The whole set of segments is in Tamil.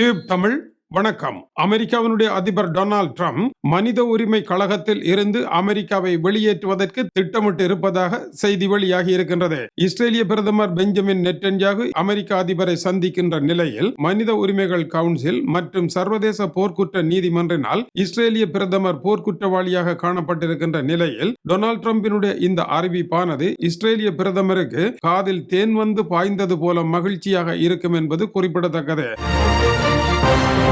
டியூப் தமிழ் வணக்கம். அமெரிக்காவினுடைய அதிபர் டொனால்ட் ட்ரம்ப் மனித உரிமை கழகத்தில் இருந்து அமெரிக்காவை வெளியேற்றுவதற்கு திட்டமிட்டு இருப்பதாக செய்தி வெளியாகி இருக்கின்றது. இஸ்ரேலிய பிரதமர் பெஞ்சமின் நெட்டன்யாகு அமெரிக்க அதிபரை சந்திக்கின்ற நிலையில் மனித உரிமைகள் கவுன்சில் மற்றும் சர்வதேச போர்க்குற்ற நீதிமன்றினால் இஸ்ரேலிய பிரதமர் போர்க்குற்றவாளியாக காணப்பட்டிருக்கின்ற நிலையில் டொனால்ட் ட்ரம்பினுடைய இந்த அறிவிப்பானது இஸ்ரேலிய பிரதமருக்கு காதில் தேன் வந்து பாய்ந்தது போல மகிழ்ச்சியாக இருக்கும் என்பது குறிப்பிடத்தக்கது.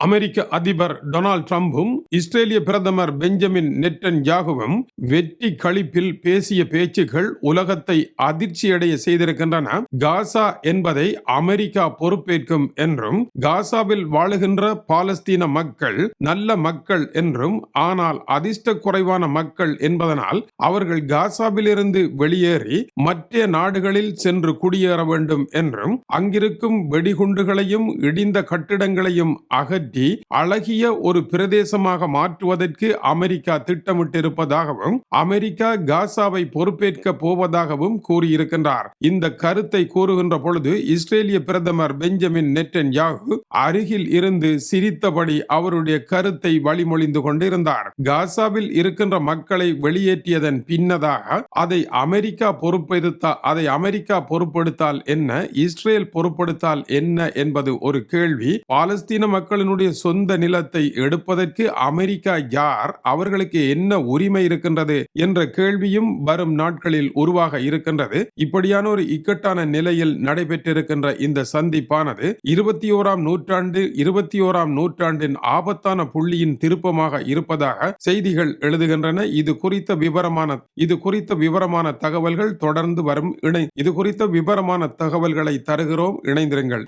அமெரிக்க அதிபர் டொனால்ட் ட்ரம்பும் இஸ்ரேலிய பிரதமர் பெஞ்சமின் நெட்டன் ஜாகுவும் வெற்றி கழிப்பில் பேசிய பேச்சுகள் உலகத்தை அதிர்ச்சியடைய செய்திருக்கின்றன. காசா என்பதை அமெரிக்கா பொறுப்பேற்கும் என்றும் காசாவில் வாழுகின்ற பாலஸ்தீன மக்கள் நல்ல மக்கள் என்றும் ஆனால் அதிர்ஷ்ட குறைவான மக்கள் என்பதனால் அவர்கள் காசாவிலிருந்து வெளியேறி மற்ற நாடுகளில் சென்று குடியேற வேண்டும் என்றும் அங்கிருக்கும் வெடிகுண்டுகளையும் இடிந்த கட்டிடங்களையும் அகற்றி அழகிய ஒரு பிரதேசமாக மாற்றுவதற்கு அமெரிக்கா திட்டமிட்டிருப்பதாகவும் அமெரிக்கா காசாவை பொறுப்பேற்க போவதாகவும் கூறியிருக்கின்றார். இந்த கருத்தை கூறுகின்ற பொழுது இஸ்ரேலிய பிரதமர் பெஞ்சமின் நெட்டன் யாகு அருகில் இருந்து சிரித்தபடி அவருடைய கருத்தை வழிமொழிந்து கொண்டிருந்தார். காசாவில் இருக்கின்ற மக்களை வெளியேற்றியதன் பின்னதாக அதை அமெரிக்கா பொறுப்பெடுத்த அதை அமெரிக்கா பொறுப்பெடுத்தால் என்ன இஸ்ரேல் பொறுப்படுத்தால் என்ன என்பது ஒரு கேள்வி. பாலஸ்தீன மக்களின் மக்களினுடைய சொந்த நிலத்தை எடுப்பதற்கு அமெரிக்கா யார்? அவர்களுக்கு என்ன உரிமை இருக்கின்றது? என்ற கேள்வியும் வரும் நாட்களில் உருவாக இருக்கின்றது. இப்படியான ஒரு இக்கட்டான நிலையில் நடைபெற்றிருக்கின்ற இந்த சந்திப்பானது இருபத்தி ஓராம் நூற்றாண்டு இருபத்தி ஓராம் நூற்றாண்டின் ஆபத்தான புள்ளியின் திருப்பமாக இருப்பதாக செய்திகள் எழுதுகின்றன. இது குறித்த விவரமான இது குறித்த விவரமான தகவல்கள் தொடர்ந்து வரும் இணை இது குறித்த விவரமான தகவல்களை தருகிறோம். இணைந்திருங்கள்.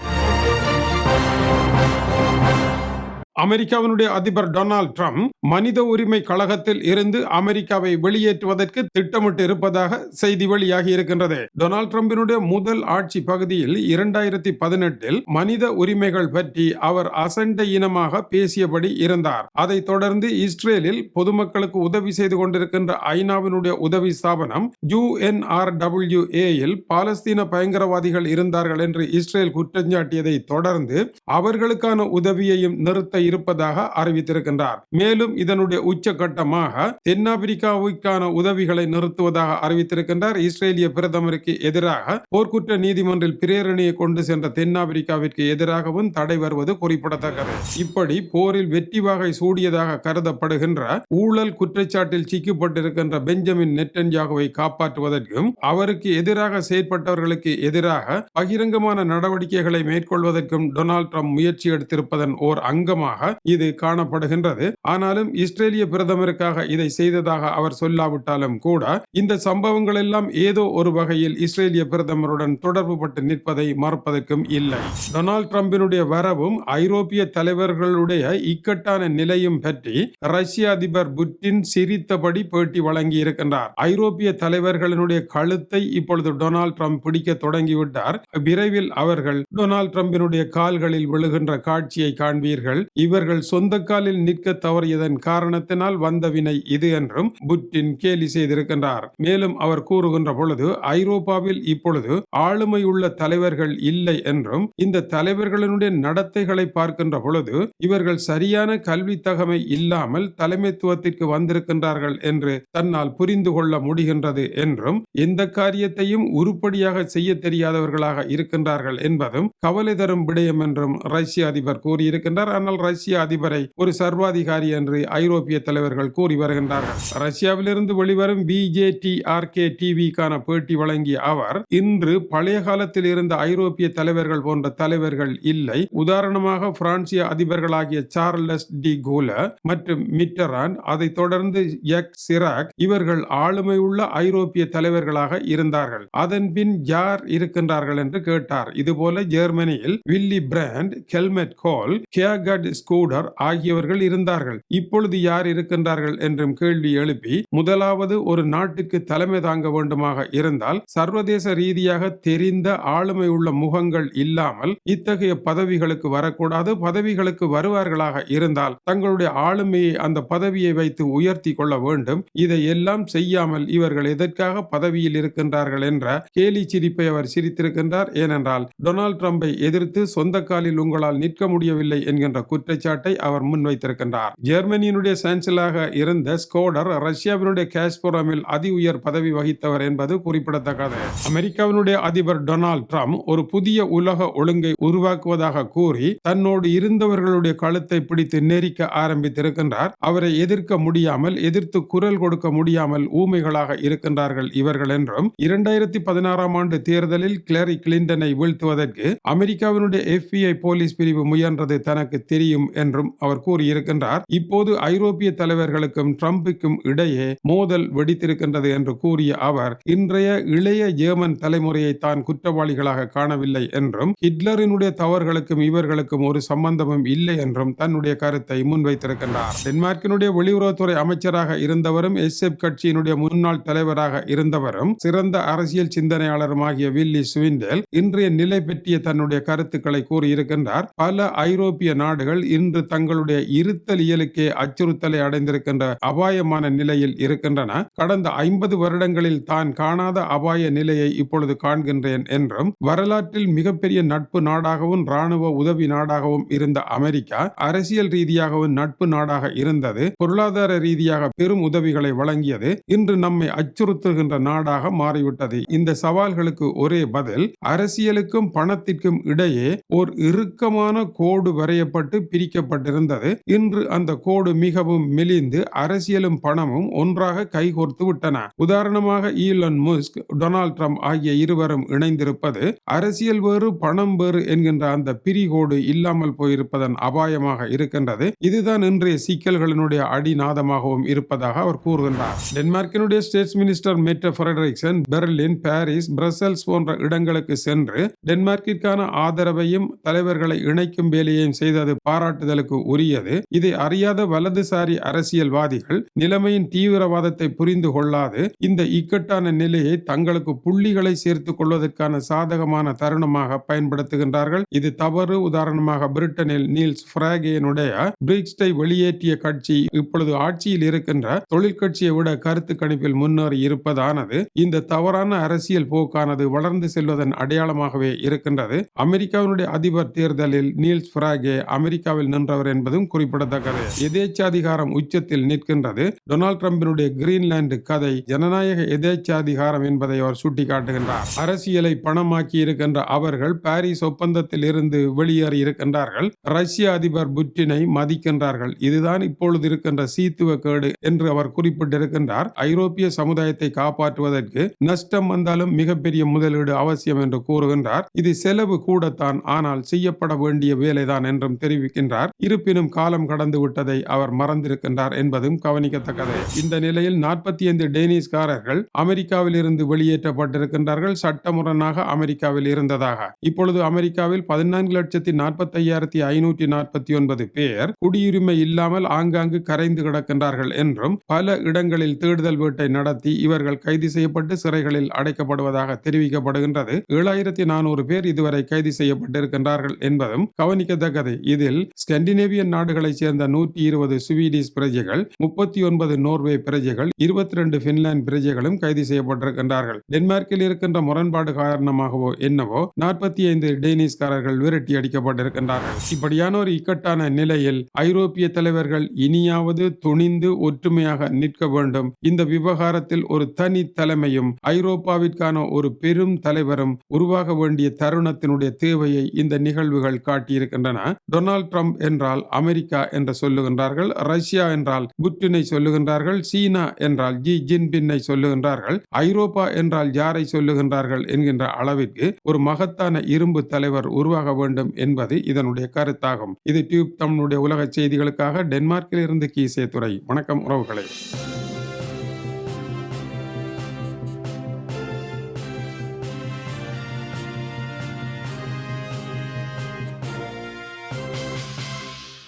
அமெரிக்காவினுடைய அதிபர் டொனால்ட் ட்ரம்ப் மனித உரிமை கழகத்தில் இருந்து அமெரிக்காவை வெளியேற்றுவதற்கு திட்டமிட்டு இருப்பதாக செய்தி வெளியாகி இருக்கின்றது. டொனால்ட் ட்ரம்பினுடைய முதல் ஆட்சி பகுதியில் இரண்டாயிரத்தி பதினெட்டில் மனித உரிமைகள் பற்றி அவர் அசண்டை இனமாக பேசியபடி இருந்தார். அதைத் தொடர்ந்து இஸ்ரேலில் பொதுமக்களுக்கு உதவி செய்து கொண்டிருக்கின்ற ஐநாவினுடைய உதவி ஸ்தாபனம் யுஎன்ஆர்டபிள்யூஏயில் பாலஸ்தீன பயங்கரவாதிகள் இருந்தார்கள் என்று இஸ்ரேல் குற்றஞ்சாட்டியதை தொடர்ந்து அவர்களுக்கான உதவியையும் நிறுத்த இருப்பதாக அறிவித்திருக்கின்றார். மேலும் இதனுடைய உச்சகட்டமாக தென்னாப்பிரிக்காவுக்கான உதவிகளை நிறுத்துவதாக அறிவித்திருக்கின்றார். இஸ்ரேலிய பிரதமருக்கு எதிராக போர்க்குற்ற நீதிமன்றில் பிரேரணையை கொண்டு சென்ற தென்னாப்பிரிக்காவிற்கு எதிராகவும் தடை வருவது குறிப்பிடத்தக்கது. இப்படி போரில் வெற்றி வாகை சூடியதாக கருதப்படுகின்ற ஊழல் குற்றச்சாட்டில் சிக்கப்பட்டிருக்கின்ற பெஞ்சமின் நெட்டன்யாகுவை காப்பாற்றுவதற்கும் அவருக்கு எதிராக செயற்பட்டவர்களுக்கு எதிராக பகிரங்கமான நடவடிக்கைகளை மேற்கொள்வதற்கும் டொனால்ட் ட்ரம்ப் முயற்சி எடுத்திருப்பதன் ஓர் அங்கமாக இது காணப்படுகின்றது. ஆனாலும் இஸ்ரேலிய பிரதமருக்காக இதை செய்ததாக அவர் சொல்லாவிட்டாலும் கூட இந்த சம்பவங்கள் எல்லாம் ஏதோ ஒரு வகையில் இஸ்ரேலிய பிரதமருடன் தொடர்பு பட்டு நிற்பதை மறுப்பதற்கும் இல்லை. டொனால்ட் ட்ரம்பினுடைய வரவும் ஐரோப்பிய தலைவர்களுடைய இக்கட்டான நிலையும் பற்றி ரஷ்ய அதிபர் புட்டின் சிரித்தபடி பேட்டி வழங்கி இருக்கின்றார் ஐரோப்பிய தலைவர்களினுடைய கழுத்தை இப்பொழுது டொனால்ட் ட்ரம்ப் பிடிக்க தொடங்கிவிட்டார். விரைவில் அவர்கள் டொனால்ட் ட்ரம்பினுடைய கால்களில் விழுகின்ற காட்சியை காண்பீர்கள். இவர்கள் சொந்த காலில் நிற்க தவறியதன் காரணத்தினால் வந்த வினை இது என்றும் புட்டின் கேலி செய்திருக்கின்றார். மேலும் அவர் கூறுகின்ற பொழுது ஐரோப்பாவில் இப்பொழுது ஆளுமை உள்ள தலைவர்கள் இல்லை என்றும் இந்த தலைவர்களினுடைய நடத்தைகளை பார்க்கின்ற பொழுது இவர்கள் சரியான கல்வி தகமை இல்லாமல் தலைமைத்துவத்திற்கு வந்திருக்கின்றார்கள் என்று தன்னால் புரிந்து கொள்ள முடிகின்றது என்றும் எந்த காரியத்தையும் உருப்படியாக செய்ய தெரியாதவர்களாக இருக்கின்றார்கள் என்பதும் கவலை தரும் விடயம் என்றும் ரஷ்ய அதிபர் கூறியிருக்கின்றார். ஆனால் ரஷ்ய அதிபரை ஒரு சர்வாதிகாரி என்று ஐரோப்பிய தலைவர்கள் கூறி வருகின்றார்கள். ரஷ்யாவிலிருந்து வெளிவரும் பிஜேடி ஆர்கே டிவிக்கான பேட்டி வழங்கிய அவர் இன்று பழைய காலத்தில் இருந்த ஐரோப்பிய தலைவர்கள் போன்ற தலைவர்கள் இல்லை. உதாரணமாக பிரான்சிய அதிபர்களாகிய சார்லஸ் டி கோல மற்றும் மிட்டரான் அதைத் தொடர்ந்து எக் சிராக் இவர்கள் ஆளுமை உள்ள ஐரோப்பிய தலைவர்களாக இருந்தார்கள். அதன் பின் யார் இருக்கின்றார்கள் என்று கேட்டார். இதுபோல ஜெர்மனியில் வில்லி பிராண்ட் ஹெல்மெட் கோல் கேகட் ஸ்கூடர் ஆகியவர்கள் இருந்தார்கள். இப்பொழுது யார் இருக்கின்றார்கள் என்றும் கேள்வி எழுப்பி முதலாவது ஒரு நாட்டுக்கு தலைமை தாங்க வேண்டுமாக இருந்தால் சர்வதேச ரீதியாக தெரிந்த ஆளுமை உள்ள முகங்கள் இல்லாமல் இத்தகைய பதவிகளுக்கு வரக்கூடாது. பதவிகளுக்கு வருவார்களாக இருந்தால் தங்களுடைய ஆளுமையை அந்த பதவியை வைத்து உயர்த்தி கொள்ள வேண்டும். இதை எல்லாம் செய்யாமல் இவர்கள் எதற்காக பதவியில் இருக்கின்றார்கள் என்ற கேலி சிரிப்பை அவர் சிரித்திருக்கின்றார். ஏனென்றால் டொனால்ட் ட்ரம்பை எதிர்த்து சொந்த காலில் உங்களால் நிற்க முடியவில்லை என்கின்ற குற்றச்சாட்டை அவர் முன்வைத்திருக்கின்றார். ஜெர்மனியினுடைய சான்சலராக இருந்த ஸ்கோடர் ரஷ்யாவினுடைய காஸ்போரமில் அதி உயர் பதவி வகித்தவர் என்பது குறிப்பிடத்தக்கது. அமெரிக்காவினுடைய அதிபர் டொனால்ட் ட்ரம்ப் ஒரு புதிய உலக ஒழுங்கை உருவாக்குவதாக கூறி தன்னோடு இருந்தவர்களுடைய கழுத்தை பிடித்து நெரிக்க ஆரம்பித்திருக்கின்றார். அவரை எதிர்க்க முடியாமல் எதிர்த்து குரல் கொடுக்க முடியாமல் ஊமைகளாக இருக்கின்றார்கள் இவர்கள் என்றும் இரண்டாயிரத்தி பதினாறாம் ஆண்டு தேர்தலில் கிளரி கிளின்டனை வீழ்த்துவதற்கு அமெரிக்காவினுடைய எஃபிஐ போலீஸ் பிரிவு முயன்றது தனக்கு தெரியும். என்றும் அவர் கூறியிருக்கின்றார். இப்போது ஐரோப்பிய தலைவர்களுக்கும் டிரம்புக்கும் இடையே மோதல் வெடித்திருக்கின்றது என்று கூறிய அவர் இன்றைய இளைய ஜேர்மன் தலைமுறையை தான் குற்றவாளிகளாக காணவில்லை என்றும் ஹிட்லரினுடைய தவறுகளுக்கும் இவர்களுக்கும் ஒரு சம்பந்தமும் இல்லை என்றும் தன்னுடைய கருத்தை முன்வைத்திருக்கின்றார். டென்மார்க்கினுடைய வெளியுறவுத்துறை அமைச்சராக இருந்தவரும் எஸ்எப் கட்சியினுடைய முன்னாள் தலைவராக இருந்தவரும் சிறந்த அரசியல் சிந்தனையாளருமாகிய வில்லி சுவிண்டேல் இன்றைய நிலை பற்றிய தன்னுடைய கருத்துக்களை கூறியிருக்கின்றார். பல ஐரோப்பிய நாடுகள் இன்று தங்களுடைய இருத்தல் இயலுக்கே அச்சுறுத்தலை அடைந்திருக்கின்ற அபாயமான நிலையில் இருக்கின்றன. கடந்த ஐம்பது வருடங்களில் தான் காணாத அபாய நிலையை இப்பொழுது காண்கின்றேன் என்றும் வரலாற்றில் மிகப்பெரிய நட்பு நாடாகவும் ராணுவ உதவி நாடாகவும் இருந்த அமெரிக்கா அரசியல் ரீதியாகவும் நட்பு நாடாக இருந்தது. பொருளாதார ரீதியாக பெரும் உதவிகளை வழங்கியது. இன்று நம்மை அச்சுறுத்துகின்ற நாடாக மாறிவிட்டது. இந்த சவால்களுக்கு ஒரே பதில் அரசியலுக்கும் பணத்திற்கும் இடையே ஓர் இறுக்கமான கோடு வரையப்பட்டு பிரிக்கப்பட்டிருந்தது. இன்று அந்த கோடு மிகவும் மெலிந்து அரசியலும் பணமும் ஒன்றாக கைகோர்த்து விட்டன. உதாரணமாக ஈலன் முஸ்க் டொனால்ட் ட்ரம்ப் ஆகிய இருவரும் இணைந்திருப்பது அரசியல் வேறு பணம் வேறு என்கின்ற அந்த பிரிகோடு இல்லாமல் போயிருப்பதன் அபாயமாக இருக்கின்றது. இதுதான் இன்றைய சிக்கல்களினுடைய அடிநாதமாகவும் இருப்பதாக அவர் கூறுகின்றார். டென்மார்க்கினுடைய states minister Mette Frederiksen Berlin Paris Brussels போன்ற இடங்களுக்கு சென்று டென்மார்க்கிற்கான ஆதரவையும் தலைவர்களை இணைக்கும் வேலையையும் செய்தது பாராட்டுதலுக்கு உரியது. இதை அறியாத வலதுசாரி அரசியல்வாதிகள் நிலைமையின் தீவிரவாதத்தை புரிந்து கொள்ளாது இந்த இக்கட்டான நிலையை தங்களுக்கு புள்ளிகளை சேர்த்துக் கொள்வதற்கான சாதகமான தருணமாக பயன்படுத்துகின்றார்கள். இது தவறு. உதாரணமாக பிரிட்டனில் நீல்ஸ் பிராகேனுடைய பிரிக்ஸ்டை வெளியேற்றிய கட்சி இப்பொழுது ஆட்சியில் இருக்கின்ற தொழிற்கட்சியை விட கருத்து கணிப்பில் முன்னேறி இருப்பதானது இந்த தவறான அரசியல் போக்கானது வளர்ந்து செல்வதன் அடையாளமாகவே இருக்கின்றது. அமெரிக்காவினுடைய அதிபர் தேர்தலில் நீல்ஸ் பிராகே அமெரிக்கா அமெரிக்காவில் நின்றவர் என்பதும் குறிப்பிடத்தக்கது. எதேச்சாதிகாரம் உச்சத்தில் நிற்கின்றது. டொனால்ட் டிரம்பினுடைய கிரீன்லாந்து கதை ஜனநாயக எதேச்சாதிகாரம் என்பதை அவர் சுட்டிக்காட்டுகின்றார். அரசியலை பணமாக்கி இருக்கின்ற அவர்கள் பாரிஸ் ஒப்பந்தத்தில் இருந்து வெளியேறி இருக்கின்றார்கள். ரஷ்ய அதிபர் புட்டினை மதிக்கின்றார்கள். இதுதான் இப்பொழுது இருக்கின்ற சீத்துவ கேடு என்று அவர் குறிப்பிட்டிருக்கின்றார். ஐரோப்பிய சமுதாயத்தை காப்பாற்றுவதற்கு நஷ்டம் வந்தாலும் மிகப்பெரிய முதலீடு அவசியம் என்று கூறுகின்றார். இது செலவு கூடத்தான் ஆனால் செய்யப்பட வேண்டிய வேலைதான் என்றும் தெரிவிக்கின்றார். இருப்பினும் காலம் கடந்து விட்டதை அவர் மறந்திருக்கின்றார் என்பதும் கவனிக்கத்தக்கது. இந்த நிலையில் நாற்பத்தி ஐந்து டேனிஷ்காரர்கள் அமெரிக்காவில் இருந்து வெளியேற்றப்பட்டிருக்கின்றார்கள். சட்டமுரணாக அமெரிக்காவில் இருந்ததாக. இப்பொழுது அமெரிக்காவில் பதினான்கு லட்சத்தி நாற்பத்தி ஐயாயிரத்தி ஐநூற்றி நாற்பத்தி ஒன்பது பேர் குடியுரிமை இல்லாமல் ஆங்காங்கு கரைந்து கிடக்கின்றார்கள் என்றும் பல இடங்களில் தேடுதல் வேட்டை நடத்தி இவர்கள் கைது செய்யப்பட்டு சிறைகளில் அடைக்கப்படுவதாக தெரிவிக்கப்படுகின்றது. ஏழாயிரத்தி நானூறு பேர் இதுவரை கைது செய்யப்பட்டிருக்கின்றார்கள் என்பதும் கவனிக்கத்தக்கது. இதில் ஸ்கண்டினேவியன் நாடுகளைச் சேர்ந்த நூற்றி இருபது சுவீடிஷ் பிரஜைகள் முப்பத்தி ஒன்பது நோர்வே பிரஜைகள் இருபத்தி ரெண்டு பின்லாந்து பிரஜைகளும் கைது செய்யப்பட்டிருக்கின்றார்கள். டென்மார்க்கில் இருக்கின்ற முரண்பாடு காரணமாகவோ என்னவோ நாற்பத்தி ஐந்து டேனிஷ்காரர்கள் விரட்டி அடிக்கப்பட்டிருக்கின்றார்கள். இப்படியான ஒரு இக்கட்டான நிலையில் ஐரோப்பிய தலைவர்கள் இனியாவது துணிந்து ஒற்றுமையாக நிற்க வேண்டும். இந்த விவகாரத்தில் ஒரு தனி தலைமையும் ஐரோப்பாவிற்கான ஒரு பெரும் தலைவரும் உருவாக வேண்டிய தருணத்தினுடைய தேவையை இந்த நிகழ்வுகள் காட்டியிருக்கின்றன. டொனால்ட் ட்ரம்ப் என்றால் அமெரிக்கா என்று சொல்லுகின்றார்கள் ரஷ்யா என்றால் புட்டினை சொல்லுகின்றார்கள் சீனா என்றால் ஜி ஜின்பின்னை சொல்லுகின்றார்கள் ஐரோப்பா என்றால் யாரை சொல்லுகின்றார்கள் என்கின்ற அளவிற்கு ஒரு மகத்தான இரும்பு தலைவர் உருவாக வேண்டும் என்பது இதனுடைய கருத்தாகும். இது டியூப் தமிழுடைய உலக செய்திகளுக்காக டென்மார்க்கில் இருந்து கீசே துறை வணக்கம் உறவுகளை.